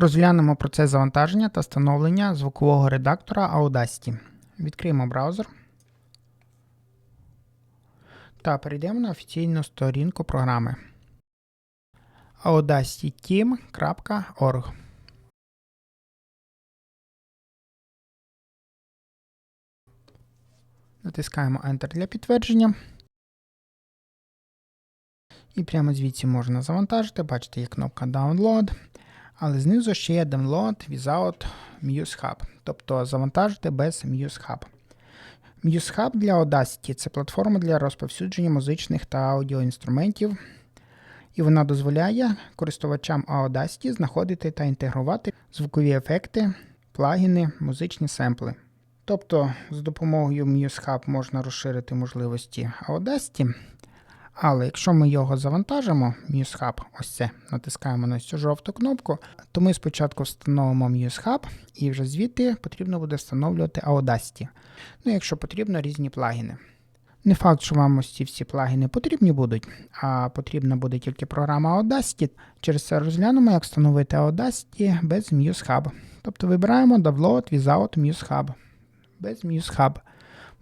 Розглянемо процес завантаження та встановлення звукового редактора Audacity. Відкриємо браузер та перейдемо на офіційну сторінку програми audacityteam.org. Натискаємо Enter для підтвердження. І прямо звідси можна завантажити. Бачите, є кнопка Download. Але знизу ще є Download without Muse тобто завантажити без Muse Hub. Для Audacity це платформа для розповсюдження музичних та аудіоінструментів. І вона дозволяє користувачам Audacity знаходити та інтегрувати звукові ефекти, плагіни, музичні семпли. Тобто з допомогою Muse Hub можна розширити можливості Audacity, але якщо ми його завантажимо, Muse ось це, натискаємо на цю жовту кнопку, то ми спочатку встановимо Muse і вже звідти потрібно буде встановлювати Audacity. Ну, якщо потрібно, різні плагіни. Не факт, що вам ось ці всі плагіни потрібні будуть, а потрібна буде тільки програма Audacity. Через це розглянемо, як встановити Audacity без Muse. Тобто вибираємо Download without Muse. Без Muse Hub.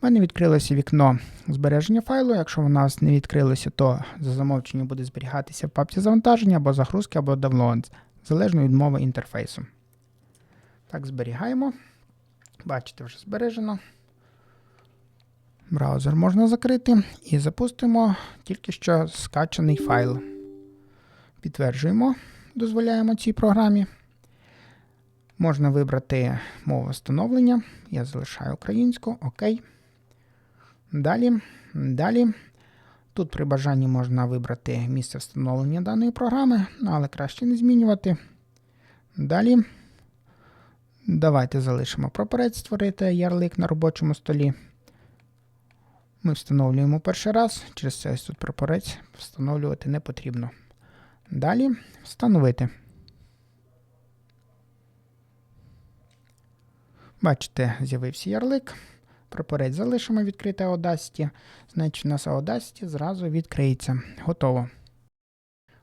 Мене відкрилося вікно збереження файлу. Якщо у нас не відкрилося, то за замовченням буде зберігатися в папці завантаження або загрузки, або download, залежно від мови інтерфейсу. Так, зберігаємо. Бачите, вже збережено. Браузер можна закрити і запустимо тільки що скачаний файл. Підтверджуємо, дозволяємо цій програмі. Можна вибрати мову встановлення. Я залишаю українську, ОК. Далі. Далі. Тут при бажанні можна вибрати місце встановлення даної програми, але краще не змінювати. Далі. Давайте залишимо прапорець створити ярлик на робочому столі. Ми встановлюємо перший раз, через це ось тут прапорець встановлювати не потрібно. Далі встановити. Бачите, з'явився ярлик. Прапорець залишимо відкрите Audacity. Значить, у нас Audacity зразу відкриється. Готово.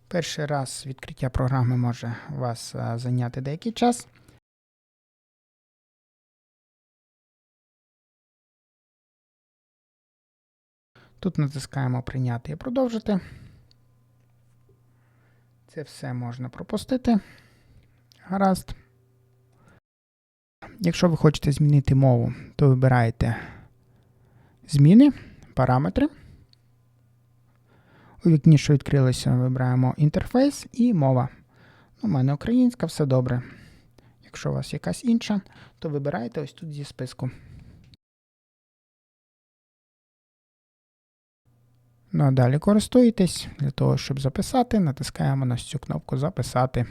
Перший раз відкриття програми може вас зайняти деякий час. Тут натискаємо Прийняти і продовжити. Це все можна пропустити. Гаразд. Якщо ви хочете змінити мову, то вибираєте Зміни, параметри. У вікні, що відкрилося, вибираємо інтерфейс і мова. У мене українська, все добре. Якщо у вас якась інша, то вибирайте ось тут зі списку. Ну а далі користуєтесь. Для того, щоб записати, натискаємо на цю кнопку Записати.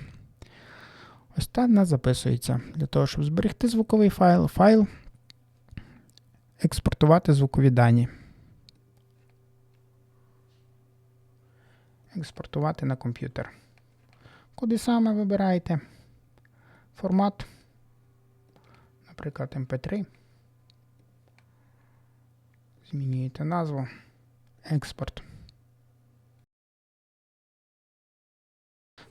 Ось нас записується. Для того, щоб зберегти звуковий файл, файл, експортувати звукові дані. Експортувати на комп'ютер. Куди саме вибираєте? Формат, наприклад, MP3. Змінюєте назву. Експорт.